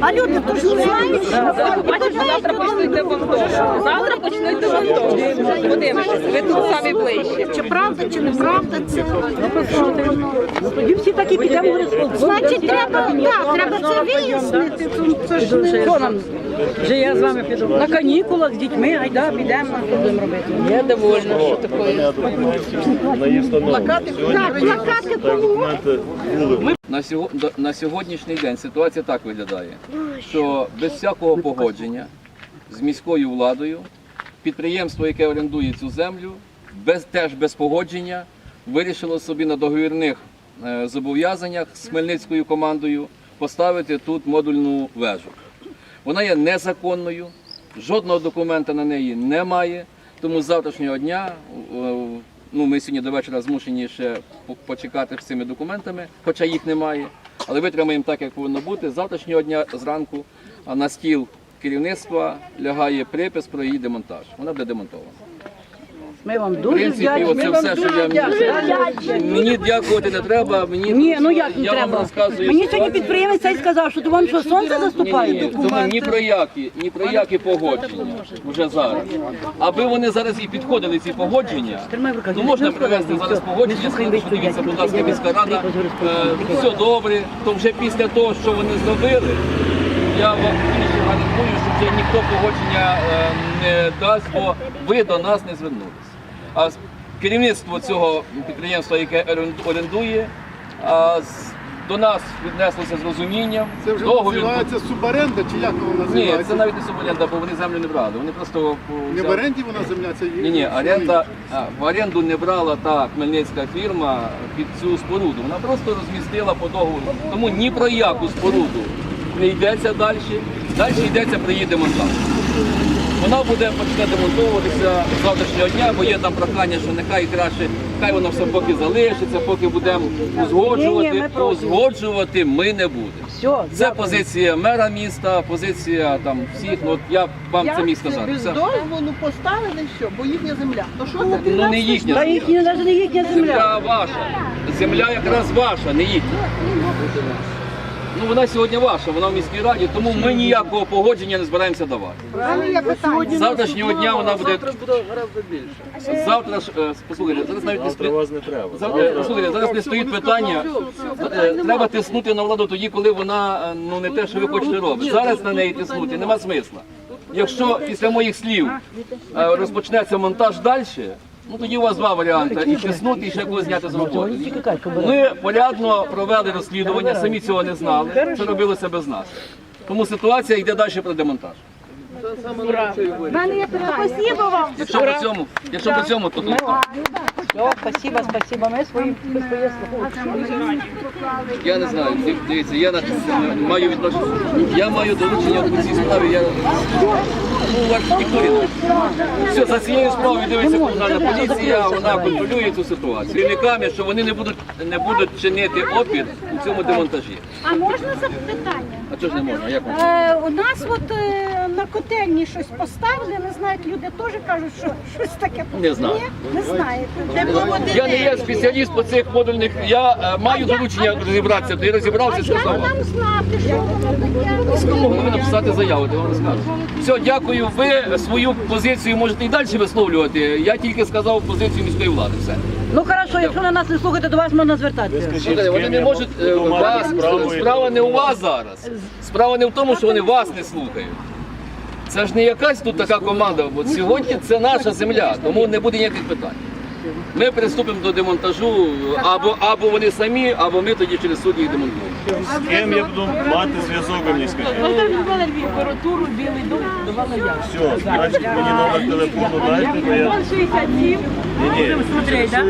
А люди то ж не знають, що Бачиш, завтра почнуть демонтаж. Завтра почнуть демонтаж. Подивимося, ви тут самі ближче. чи правда, чи неправда це. Тоді всі такі підемо в республіку. Значить, треба, так, треба це вияснити. Це- Це ж не Що нам? Вже я з вами піду. На канікулах з дітьми, айда, підемо, що будемо робити. Я довольна, що такое. плакати, так, плакати кому. На, на сьогоднішній день ситуація так виглядає, що без всякого погодження з міською владою підприємство, яке орендує цю землю, без, теж без погодження вирішило собі на договірних е, зобов'язаннях з Хмельницькою командою поставити тут модульну вежу. Вона є незаконною, жодного документа на неї немає. Тому з завтрашнього дня е, ну, ми сьогодні до вечора змушені ще почекати з цими документами, хоча їх немає. Але витримаємо так, як повинно бути. З завтрашнього дня зранку на стіл керівництва лягає припис про її демонтаж. Вона буде демонтована. Ми вам В дуже принципі, вдячні. оце все, що дуже я вдячні. мені дякувати не треба. Мені Ні, ну як не я вам треба? розказую Мені ситуацію. сьогодні підприємець цей сказав, що то вам що сонце Ні, заступає? ні, тому ні про які, ні про які погодження вже зараз. Аби вони зараз і підходили ці погодження, руках. ну можна привести зараз погодження, сказати, що дивіться, будь ласка, міська рада, е, все добре, то вже після того, що вони зробили, я вам гарантую, що вже ніхто погодження е, не дасть, бо ви до нас не звернулися. А керівництво цього підприємства, яке орендує, до нас віднеслося з розумінням. Це вже Договір називається субаренда, чи як воно ні, це навіть не суборенда, бо вони землю не брали. Вони просто Не в оренді вона земля, це є. Ні, ні, оренда в оренду не брала та хмельницька фірма під цю споруду. Вона просто розмістила по договору. Тому ні про яку споруду не йдеться далі. Далі йдеться про її демонтаж. Вона буде почне демонтовуватися з завтрашнього дня, бо є там прохання, що нехай краще, хай воно все поки залишиться, поки будемо Ні, ні, узгоджувати. ми. Узгоджувати ми не будемо. Все, Це позиція мера міста, позиція там всіх. Ну от я вам це міг сказати. Без Все. дозволу поставили що, бо їхня земля. То що це? Ну не їхня. Та земля. їхня, навіть не їхня земля. Земля ваша. Земля якраз ваша, не їхня. Ну вона сьогодні ваша, вона в міській раді, тому ми ніякого погодження не збираємося давати. Питання. З завтрашнього дня вона буде. буде гораздо більше. Завтра ж е, послухайте, зараз навіть не стоїть. вас не треба. Завтра, послухайте, зараз не стоїть питання. Е, Треба тиснути на владу тоді, коли вона е, ну не те, що ви хочете робити. Зараз на неї тиснути нема смисла. Якщо після моїх слів е, розпочнеться монтаж далі, ну тоді у вас два варіанти: і тиснути, і ще когось зняти з роботи. Ми порядно провели розслідування, самі цього не знали. Це робилося без нас. Тому ситуація йде далі про демонтаж. Спасибо вам. Якщо по цьому, якщо по цьому, то тут. Все, спасибо, спасибо. Ми свої своє. Я не знаю, дивіться, я маю відношення. Я маю доручення по цій справі. Я ну, в архітектурі. Все, за цією справою дивиться комунальна поліція, вона контролює цю ситуацію. Керівниками, що вони не будуть не будуть чинити опір у цьому демонтажі. А можна запитання? А чого ж не можна? Як можна? Е, у нас от е, на котельні щось поставили, не знають, люди теж кажуть, що щось таке. Не знаю. Ні? Не знаєте. Я не є спеціаліст по цих модульних. Я е, маю доручення розібратися, де А розібрався, як сказав. вам. нам знати, що воно таке? Могли написати заяву, де вам розкажу. Все, дякую. Ви свою позицію можете і далі висловлювати. Я тільки сказав позицію міської влади. Все. Ну хорошо, якщо на нас не слухаєте, до вас можна звертатися. Слухайте, вони не можуть е, вас. Справа не у вас зараз. Справа не в тому, що вони вас не слухають. Це ж не якась тут така команда, бо сьогодні це наша земля, тому не буде ніяких питань. Ми приступимо до демонтажу або, або вони самі, або ми тоді через суд їх демонтуємо. З ким я буду мати зв'язок, мені скажіть. Температуру, білий дом, давала я. Все, значить мені номер телефону дайте, бо я... 67. Ні, ні, Смотреть, да?